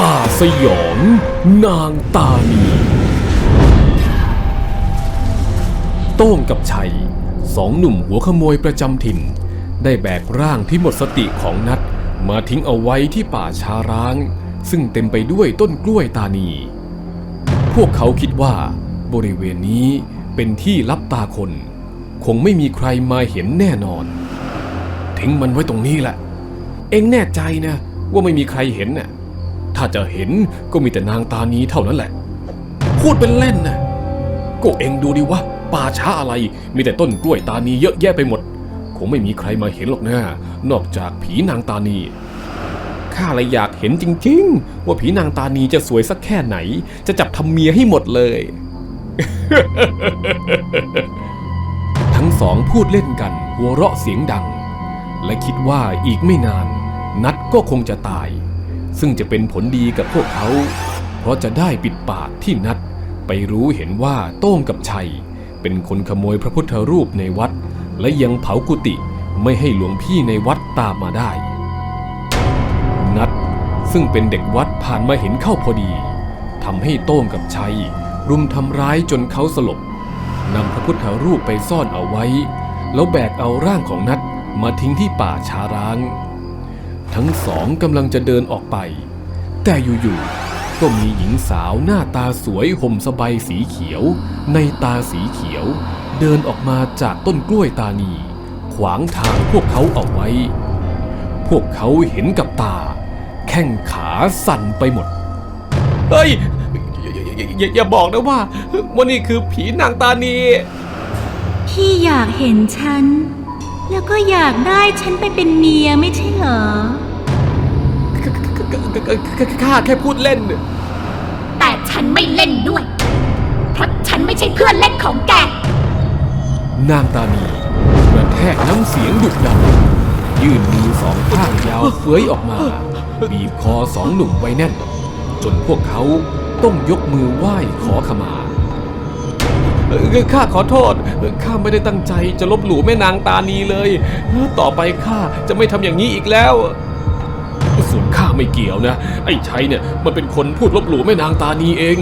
ป่าสยอง นางตานีโต้งกับชัยสองหนุ่มหัวขโมยประจำถิ่น ได้แบกร่างที่หมดสติของนัด มาทิ้งเอาไว้ที่ป่าชาร้าง ซึ่งเต็มไปด้วยต้นกล้วยตานี พวกเขาคิดว่า บริเวณนี้เป็นที่ลับตาคน คงไม่มีใครมาเห็นแน่นอน ทิ้งมันไว้ตรงนี้แหละ เอ็งแน่ใจนะ ว่าไม่มีใครเห็นน่ะ ถ้าจะเห็นก็มีแต่นางตานีเท่านั้นแหละ พูดเป็นเล่นนะก็เอ็งดูดิวะป่าช้าอะไร มีแต่ต้นกล้วยตานีเยอะแยะไปหมด คงไม่มีใครมาเห็นหรอกนะนอกจากผีนางตานีข้าเลยอยากเห็นจริงๆ ว่าผีนางตานีจะสวยสักแค่ไหน จะจับทำเมียให้หมดเลย ทั้งสองพูดเล่นกันหัวเราะเสียงดัง และคิดว่าอีกไม่นาน นัดก็คงจะตาย ซึ่งจะเป็นผลดีกับพวกเขา เพราะจะได้ปิดปากที่นัด ไปรู้เห็นว่าโต้งกับชัย เป็นคนขโมยพระพุทธรูปในวัด และยังเผากุฏิไม่ให้หลวงพี่ในวัดตามมาได้ นัดซึ่งเป็นเด็กวัดผ่านมาเห็นเข้าพอดีทำให้โต้งกับชัย รุมทำร้ายจนเขาสลบนำพระพุทธรูปไปซ่อนเอาไว้ แล้วแบกเอาร่างของนัดมาทิ้งที่ป่าช้าร้าง ทั้งสองกำลังจะเดินออกไป แต่อยู่ๆก็มีหญิงสาวหน้าตาสวยห่มสบายสีเขียว ในตาสีเขียว เดินออกมาจากต้นกล้วยตานี ขวางทางพวกเขาเอาไว้ พวกเขาเห็นกับตา แข้งขาสั่นไปหมด เฮ้ยอย่าอย่าอย่าบอกนะว่าว่านี่คือผีนางตานี พี่อยากเห็นฉัน แล้วก็อยากได้ฉันไปเป็นเมียไม่ใช่เหรอ ข้าแค่พูดเล่น แต่ฉันไม่เล่นด้วย เพราะฉันไม่ใช่เพื่อนเล่นของแก นางตานีกระแทกน้ำเสียงดุดัน ยื่นมือสองข้างยาวเฟื้อยออกมา บีบคอสองหนุ่มไว้แน่น จนพวกเขาต้องยกมือไหว้ขอขมาเอ่อข้าขอโทษ ข้าไม่ได้ตั้งใจจะลบหลู่แม่นางตานีเลย ต่อไปข้าจะไม่ทำอย่างนี้อีกแล้ว ส่วนข้าไม่เกี่ยวนะ ไอ้ชัยเนี่ยมันเป็นคนพูดลบหลู่แม่นางตานีเอง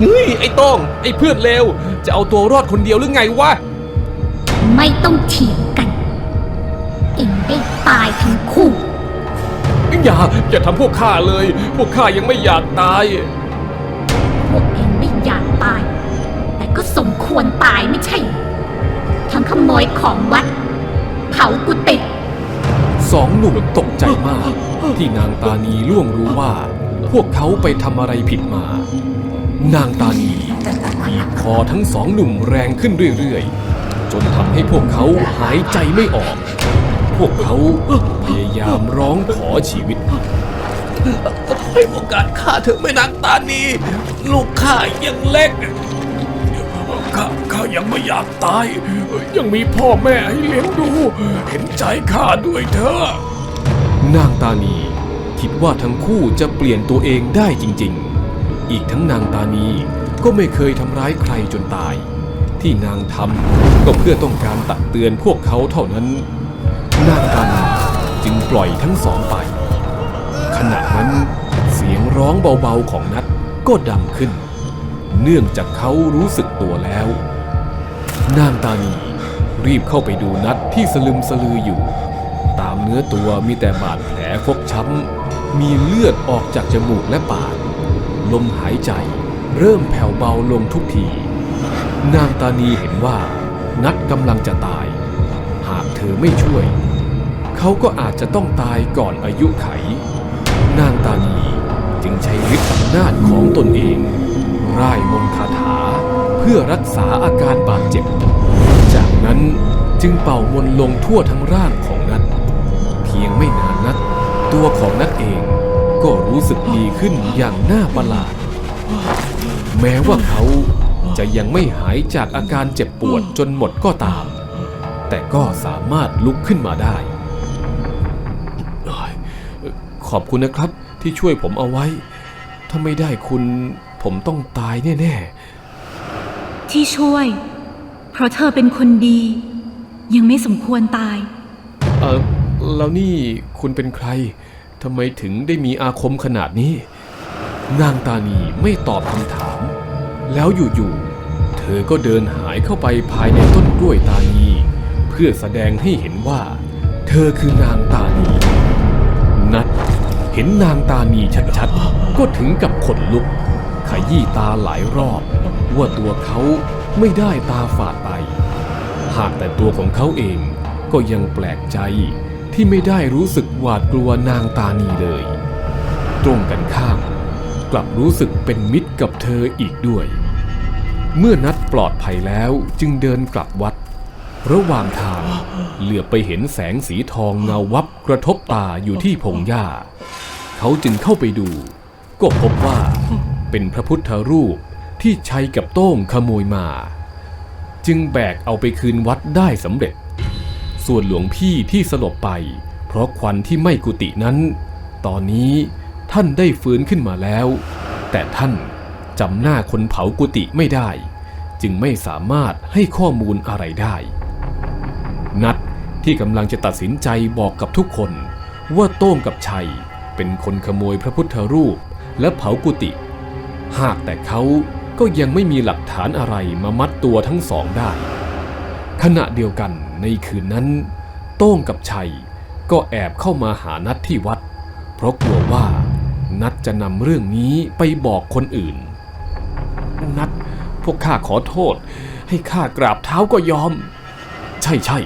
เฮ้ยไอ้โต้อง ไอ้เพื่อนเลวจะเอาตัวรอดคนเดียวหรือไงวะ ไม่ต้องเถียงกัน เองได้ตายทั้งคู่ อย่าอย่าทำพวกข้าเลย พวกข้ายังไม่อยากตาย พวกเองไม่อยากตาย แต่ก็สมควรตายไม่ใช่ ทั้งขโมยของวัด เผากุฏิสองหนุ่มตกใจมาก ที่นางตานีล่วงรู้ว่า พวกเขาไปทำอะไรผิดมา นางตานีบีบคอทั้งสองหนุ่มแรงขึ้นเรื่อยๆ จนทำให้พวกเขาหายใจไม่ออก พวกเขาพยายามร้องขอชีวิตให้โอกาสข้าเถอะแม่นางตานี ลูกข้ายังเล็กข้าข้ายังไม่อยากตาย ยังมีพ่อแม่ให้เลี้ยงดู เห็นใจข้าด้วยเถอะ นางตานีคิดว่าทั้งคู่จะเปลี่ยนตัวเองได้จริง ๆ อีกทั้งนางตานีก็ไม่เคยทำร้ายใครจนตาย ที่นางทำก็เพื่อต้องการตักเตือนพวกเขาเท่านั้น นางตานีจึงปล่อยทั้งสองไป ขณะนั้นเสียงร้องเบาๆของนัดก็ดังขึ้น เนื่องจากเขารู้สึกตัวแล้ว นางตานีรีบเข้าไปดูนัดที่สลึมสลืออยู่ ตามเนื้อตัวมีแต่บาดแผลฟกช้ำ มีเลือดออกจากจมูกและปาก ลมหายใจเริ่มแผ่วเบาลงทุกที นางตานีเห็นว่า นัดกำลังจะตาย หากเธอไม่ช่วย เขาก็อาจจะต้องตายก่อนอายุไข นางตานีจึงใช้ฤทธิ์อำนาจของตนเอง ร่ายมนคาถาเพื่อรักษาอาการบาดเจ็บ จากนั้นจึงเป่ามนลงทั่วทั้งร่างของนัด ตัวของนัดเอง ก็รู้สึกดีขึ้นอย่างน่าประหลาด แม้ว่าเขาจะยังไม่หายจากอาการเจ็บปวดจนหมดก็ตาม แต่ก็สามารถลุกขึ้นมาได้ ขอบคุณนะครับที่ช่วยผมเอาไว้ ถ้าไม่ได้คุณผมต้องตายแน่ที่ช่วย เพราะเธอเป็นคนดี ยังไม่สมควรตายๆเออ แล้วนี่คุณเป็นใครทำไมถึงได้มีอาคมขนาดนี้ นางตานีไม่ตอบคำถาม แล้วอยู่ๆเธอก็เดินหายเข้าไปภายในต้นกล้วยตานี เพื่อแสดงให้เห็นว่า เธอคือนางตานี นัดเห็นนางตานีชัดๆ ก็ถึงกับขนลุก ขยี้ตาหลายรอบ ว่าตัวเขาไม่ได้ตาฝาดไป หากแต่ตัวของเขาเองก็ยังแปลกใจ ที่ไม่ได้รู้สึกหวาดกลัวนางตานีเลย ตรงกันข้ามกลับรู้สึกเป็นมิตรกับเธออีกด้วย เมื่อนัดปลอดภัยแล้วจึงเดินกลับวัด ระหว่างทางเหลือไปเห็นแสงสีทองเงาวับกระทบตาอยู่ที่พงหญ้า เขาจึงเข้าไปดู ก็พบว่าเป็นพระพุทธรูปที่ชัยกับโต้งขโมยมา จึงแบกเอาไปคืนวัดได้สำเร็จ ส่วนหลวงพี่ที่สลบไป เพราะควันที่ไม่กุฏินั้น ตอนนี้ท่านได้ฟื้นขึ้นมาแล้ว แต่ท่านจำหน้าคนเผากุฏิไม่ได้ จึงไม่สามารถให้ข้อมูลอะไรได้ นัดที่กำลังจะตัดสินใจบอกกับทุกคน ว่าโต้งกับชัยเป็นคนขโมยพระพุทธรูปและเผากุฏิหากแต่เขาก็ยังไม่มีหลักฐานอะไรมามัดตัวทั้งสองได้ ขณะเดียวกัน ในคืนนั้น โต้งกับชัยก็แอบเข้ามาหานัดที่วัด เพราะกลัวว่านัดจะนำเรื่องนี้ไปบอกคนอื่น นัดพวกข้าขอโทษ ให้ข้ากราบเท้าก็ยอม ใช่ใช่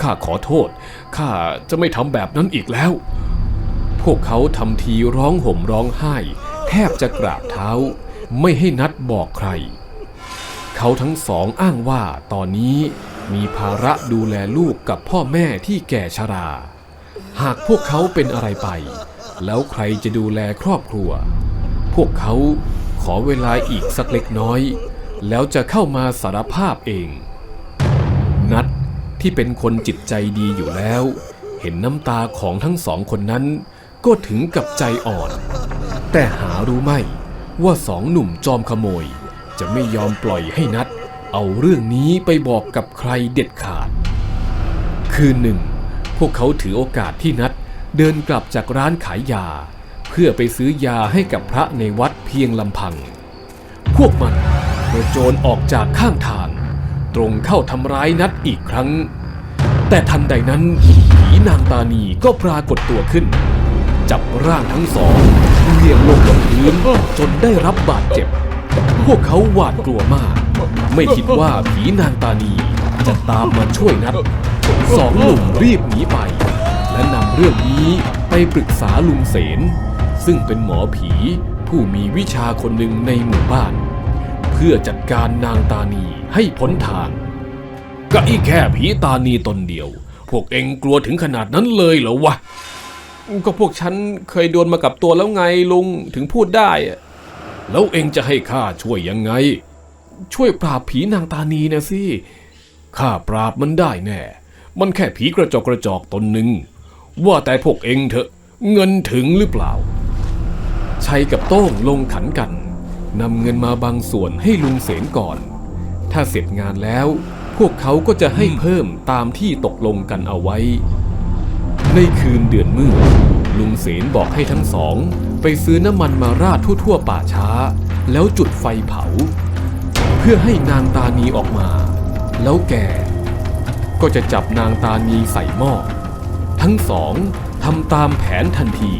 ข้าขอโทษข้าจะไม่ทำแบบนั้นอีกแล้ว พวกเขาทำทีร้องห่มร้องไห้ แทบจะกราบเท้า ไม่ให้นัดบอกใคร เขาทั้งสองอ้างว่าตอนนี้ มีภาระดูแลลูกกับพ่อแม่ที่แก่ชรา หากพวกเขาเป็นอะไรไป แล้วใครจะดูแลครอบครัว พวกเขาขอเวลาอีกสักเล็กน้อย แล้วจะเข้ามาสารภาพเอง นัดที่เป็นคนจิตใจดีอยู่แล้ว เห็นน้ำตาของทั้งสองคนนั้น ก็ถึงกับใจอ่อน แต่หารู้ไหมว่าสองหนุ่มจอมขโมย จะไม่ยอมปล่อยให้นัด เอาเรื่องนี้ไปบอกกับใครเด็ดขาด คืนหนึ่ง พวกเขาถือโอกาสที่นัดเดินกลับจากร้านขายยา เพื่อไปซื้อยาให้กับพระในวัดเพียงลำพัง พวกมันกระโจนออกจากข้างทาง ตรงเข้าทำร้ายนัดอีกครั้ง แต่ทันใดนั้นผีนางตานีก็ปรากฏตัวขึ้น จับร่างทั้งสองเรียงลงกับพื้นจนได้รับบาดเจ็บ พวกเขาหวาดกลัวมาก ไม่คิดว่าผีนางตานีจะตามมาช่วยนัดสองหนุ่มรีบหนีไป และนำเรื่องนี้ไปปรึกษาลุงเสน ซึ่งเป็นหมอผีผู้มีวิชาคนหนึ่งในหมู่บ้าน เพื่อจัดการนางตานีให้พ้นทาง ก็อีแค่ผีตานีตนเดียว พวกเองกลัวถึงขนาดนั้นเลยเหรอวะ ก็พวกฉันเคยโดนมากับตัวแล้วไงลุงถึงพูดได้ แล้วเองจะให้ข้าช่วยยังไง ช่วยปราบผีนางตานีนะสิ ข้าปราบมันได้แน่ มันแค่ผีกระจอกกระจอกตนหนึ่ง ว่าแต่พวกเองเถอะ เงินถึงหรือเปล่า ชัยกับโต้งลงขันกันนำเงินมาบางส่วนให้ลุงเสนก่อน ถ้าเสร็จงานแล้ว พวกเขาก็จะให้เพิ่มตามที่ตกลงกันเอาไว้ ในคืนเดือนมืดลุงเสนบอกให้ทั้งสอง ไปซื้อน้ำมันมาราดทั่วๆป่าช้า แล้วจุดไฟเผา เพื่อให้นางตานีออกมา แล้วแกก็จะจับนางตานีใส่หม้อทั้งสองทำตามแผนทันที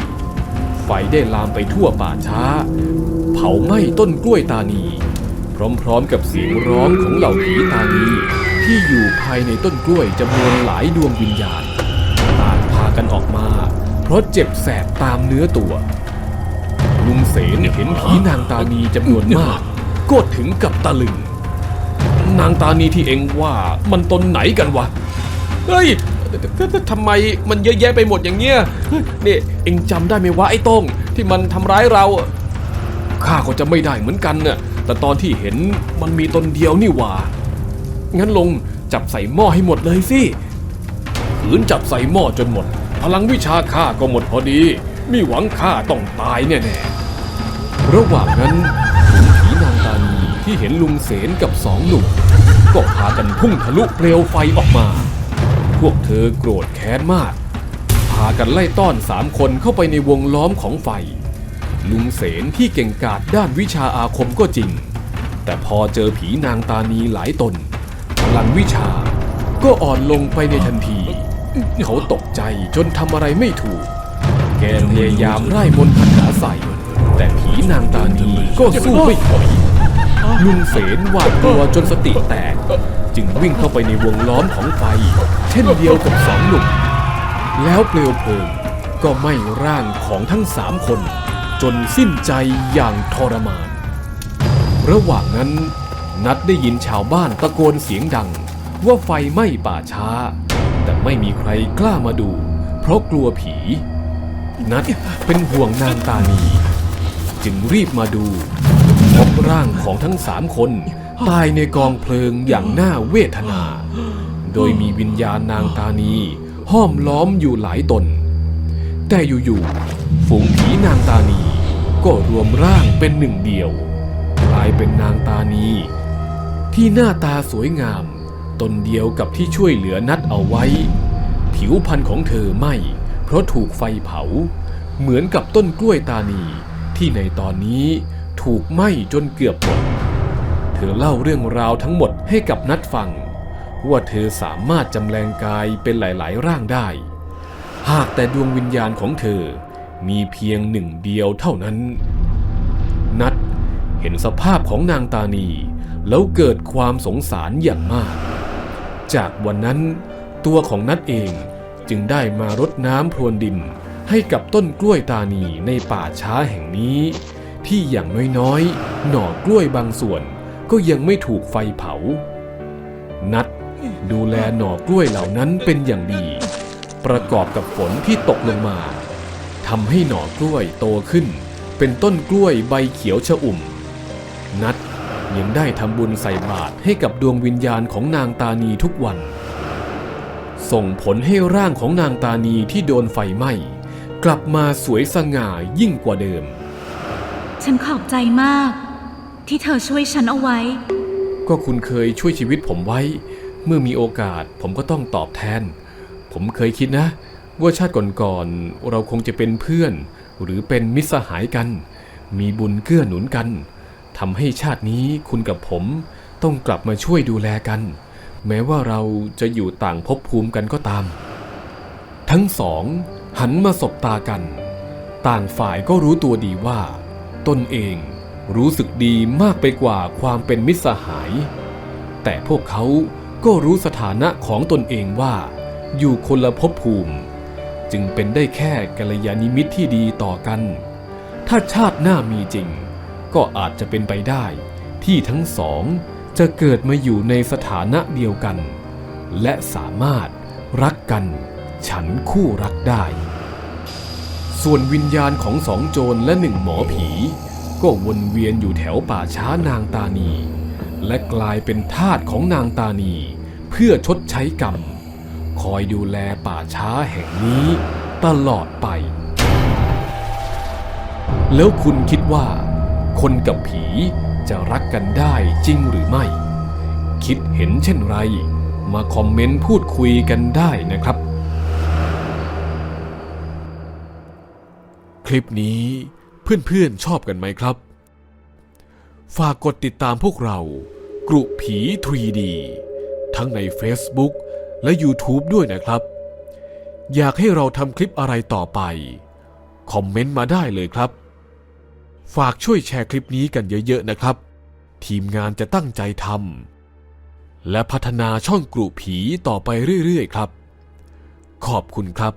ไฟได้ลามไปทั่วป่าช้า เผาไหม้ต้นกล้วยตานี พร้อมๆกับเสียงร้องของเหล่าผีตานีที่อยู่ภายในต้นกล้วยจำนวนหลายดวงวิญญาณต่างพากันออกมา เพราะเจ็บแสบตามเนื้อตัว ลุงเสนเห็นผีนางตานีจำนวนมาก ก็ถึงกับตะลึง นางตานีที่เองว่ามันตนไหนกันวะ เฮ้ยทำไมมันเยอะแยะไปหมดอย่างเงี้ยนี่เองจำได้ไหมว่าไอ้ต้งที่มันทำร้ายเรา ข้าก็จะไม่ได้เหมือนกันน่ะแต่ตอนที่เห็นมันมีตนเดียวนี่หว่า งั้นลงจับใส่หม้อให้หมดเลยสิขืนจับใส่หม้อจนหมด พลังวิชาข้าก็หมดพอดี มีหวังข้าต้องตายแน่ๆระหว่างนั้นขุนางตานี ที่เห็นลุงเสนกับสองหนุ่มก็พากันพุ่งทะลุเปลวไฟออกมา พวกเธอโกรธแค้นมาก พากันไล่ต้อนสามคนเข้าไปในวงล้อมของไฟ ลุงเสนที่เก่งกาจด้านวิชาอาคมก็จริง แต่พอเจอผีนางตานีหลายตน พลังวิชาก็อ่อนลงไปในทันที เขาตกใจจนทำอะไรไม่ถูก แกพยายามไล่มนต์คาถาใส่ แต่ผีนางตานีก็สู้ไม่ถอย ลุงเสนหวาดกลัวจนสติแตก จึงวิ่งเข้าไปในวงล้อมของไฟ เช่นเดียวกับสองหนุ่มแล้วเปลวเพลิงก็ไหม้ร่างของทั้งสามคน จนสิ้นใจอย่างทรมาน ระหว่างนั้นนัดได้ยินชาวบ้านตะโกนเสียงดัง ว่าไฟไหม้ป่าช้า แต่ไม่มีใครกล้ามาดู เพราะกลัวผี นัดเป็นห่วงนางตานี จึงรีบมาดู ร่างของทั้งสามคน ตายในกองเพลิงอย่างน่าเวทนา โดยมีวิญญาณนางตานีห้อมล้อมอยู่หลายตน แต่อยู่ๆฝูงผีนางตานีก็รวมร่างเป็นหนึ่งเดียว กลายเป็นนางตานีที่หน้าตาสวยงาม ตนเดียวกับที่ช่วยเหลือนัดเอาไว้ ผิวพรรณของเธอไหมเพราะถูกไฟเผา เหมือนกับต้นกล้วยตานีที่ในตอนนี้ ถูกไหม้จนเกือบหมด เธอเล่าเรื่องราวทั้งหมดให้กับนัดฟัง ว่าเธอสามารถจำแรงกายเป็นหลาย ๆ ร่างได้ หากแต่ดวงวิญญาณของเธอมีเพียงหนึ่งเดียวเท่านั้น นัดเห็นสภาพของนางตานี แล้วเกิดความสงสารอย่างมาก จากวันนั้นตัวของนัดเองจึงได้มารดน้ำพรวนดินให้กับต้นกล้วยตานีในป่าช้าแห่งนี้ ที่อย่างน้อยๆ หน่อกล้วยบางส่วนก็ยังไม่ถูกไฟเผา นัดดูแลหน่อกล้วยเหล่านั้นเป็นอย่างดี ประกอบกับฝนที่ตกลงมาทำให้หน่อกล้วยโตขึ้น เป็นต้นกล้วยใบเขียวชอุ่ม นัดยังได้ทำบุญใส่บาตรให้กับดวงวิญญาณของนางตานีทุกวัน ส่งผลให้ร่างของนางตานีที่โดนไฟไหม้ กลับมาสวยสง่ายิ่งกว่าเดิม ฉันขอบใจมาก ที่เธอช่วยฉันเอาไว้ ก็คุณเคยช่วยชีวิตผมไว้ เมื่อมีโอกาสผมก็ต้องตอบแทน ผมเคยคิดนะ ว่าชาติก่อนๆเราคงจะเป็นเพื่อน หรือเป็นมิตรสหายกัน มีบุญเกื้อหนุนกันทำให้ชาตินี้คุณกับผมต้องกลับมาช่วยดูแลกัน แม้ว่าเราจะอยู่ต่างภพภูมิกันก็ตาม ทั้งสองหันมาสบตากัน ต่างฝ่ายก็รู้ตัวดีว่า ตนเองรู้สึกดีมากไปกว่าความเป็นมิตรสหาย แต่พวกเขาก็รู้สถานะของตนเองว่า อยู่คนละภพภูมิ จึงเป็นได้แค่กัลยาณมิตรที่ดีต่อกัน ถ้าชาติหน้ามีจริง ก็อาจจะเป็นไปได้ ที่ทั้งสองจะเกิดมาอยู่ในสถานะเดียวกัน และสามารถรักกัน ฉันคู่รักได้ ส่วนวิญญาณของสองโจรและหนึ่งหมอผี ก็วนเวียนอยู่แถวป่าช้านางตานี และกลายเป็นทาสของนางตานี เพื่อชดใช้กรรม คอยดูแลป่าช้าแห่งนี้ตลอดไป แล้วคุณคิดว่า คนกับผีจะรักกันได้จริงหรือไม่ คิดเห็นเช่นไร มาคอมเมนต์พูดคุยกันได้นะครับ ลิปนี้เพื่อนๆชอบกันไหมครับ ฝากกดติดตามพวกเรา กรุผี 3D ทั้งใน Facebook และ YouTube ด้วยนะครับ อยากให้เราทำคลิปอะไรต่อไป คอมเมนต์มาได้เลยครับ ฝากช่วยแชร์คลิปนี้กันเยอะ ๆ นะครับ ทีมงานจะตั้งใจทำและพัฒนาช่องกรุผีต่อไปเรื่อย ๆ ครับ ขอบคุณครับ